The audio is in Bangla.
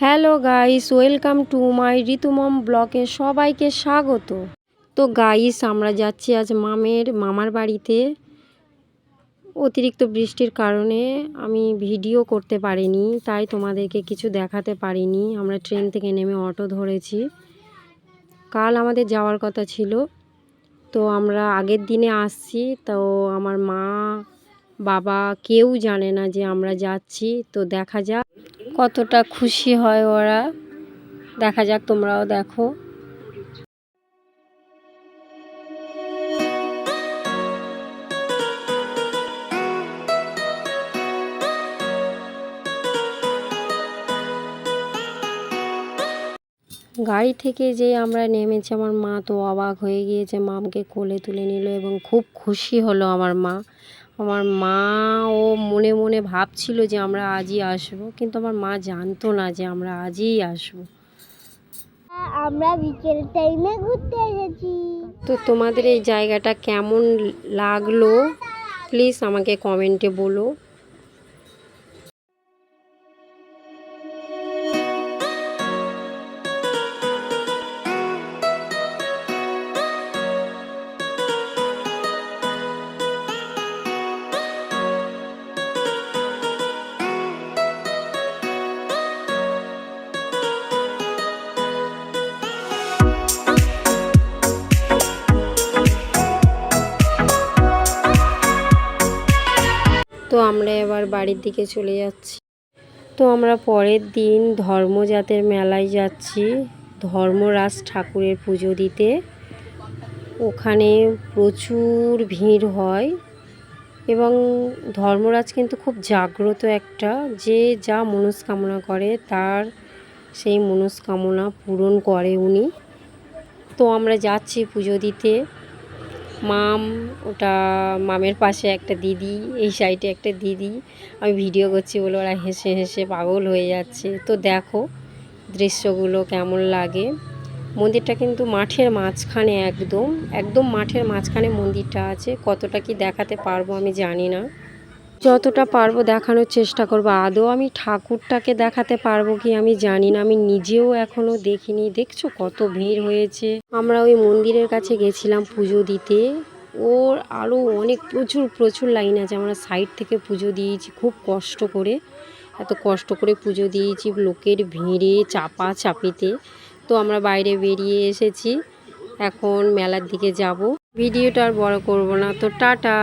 Hello guys, welcome to my ঋতুমম ব্লকে সবাইকে স্বাগত। তো গাইস, আমরা যাচ্ছি আজ মামের মামার বাড়িতে। অতিরিক্ত বৃষ্টির কারণে আমি ভিডিও করতে পারিনি, তাই তোমাদেরকে কিছু দেখাতে পারিনি। আমরা ট্রেন থেকে নেমে অটো ধরেছি। কাল আমাদের যাওয়ার কথা ছিল। তো আমরা আগের দিনে আসছি, তো আমার মা, বাবা কেউ জানে না যে আমরা যাচ্ছি। তো দেখা যাক। কতটা খুশি হয় ওরা। দেখা যাক, তোমরাও দেখো। গাড়ি থেকে যে আমরা নেমেছি, আমার মা তো অবাক হয়ে গিয়েছে। মামকে কোলে তুলে নিল এবং খুব খুশি হলো আমার মা। আমার মা ও মনে মনে ভাবছিল যে আমরা আজই আসব কিন্তু আমার মা জানতো না যে আমরা আজই আসব। আমরা বিকেল টাইমে ঘুরতে এসেছি। তো তোমাদের এই জায়গাটা কেমন লাগল? প্লিজ আমাকে কমেন্টে বলো। তো আমরা এবার বাড়ির দিকে চলে যাচ্ছি। তো আমরা পরের দিন ধর্মজাতের মেলায় যাচ্ছি। ধর্মরাজ ঠাকুরের পুজো দিতে। ওখানে প্রচুর ভিড় হয় এবং ধর্মরাজ কিন্তু খুব জাগ্রত একটা। যে যা মনস্কামনা করে তার সেই মনস্কামনা পূরণ করে উনি। তো আমরা যাচ্ছি পুজো দিতে। মাম, ওটা মামের পাশে একটা দিদি, এই সাইডে একটা দিদি। আমি ভিডিও করছি বলে ওরা হেসে হেসে পাগল হয়ে যাচ্ছে। তো দেখো দৃশ্যগুলো কেমন লাগে। মন্দিরটা কিন্তু মাঠের মাঝখানে একদম একদম মাঠের মাঝখানে মন্দিরটা আছে। কতটা কি দেখাতে পারব আমি জানি না। যতটা পারব দেখানোর চেষ্টা করব। আদৌ আমি ঠাকুরটাকে দেখাতে পারব কি আমি জানি না। আমি নিজেও এখনও দেখিনি। দেখছ কত ভিড় হয়েছে। আমরা ওই মন্দিরের কাছে গেছিলাম পুজো দিতে। ওর আরও অনেক প্রচুর প্রচুর লাইন আছে। আমরা সাইড থেকে পুজো দিয়েছি খুব কষ্ট করে। এত কষ্ট করে পুজো দিয়েছি লোকের ভিড়ে চাপা চাপিতে। তো আমরা বাইরে বেরিয়ে এসেছি। এখন মেলার দিকে যাব। ভিডিওটা আর বড় করব না। তো টাটা।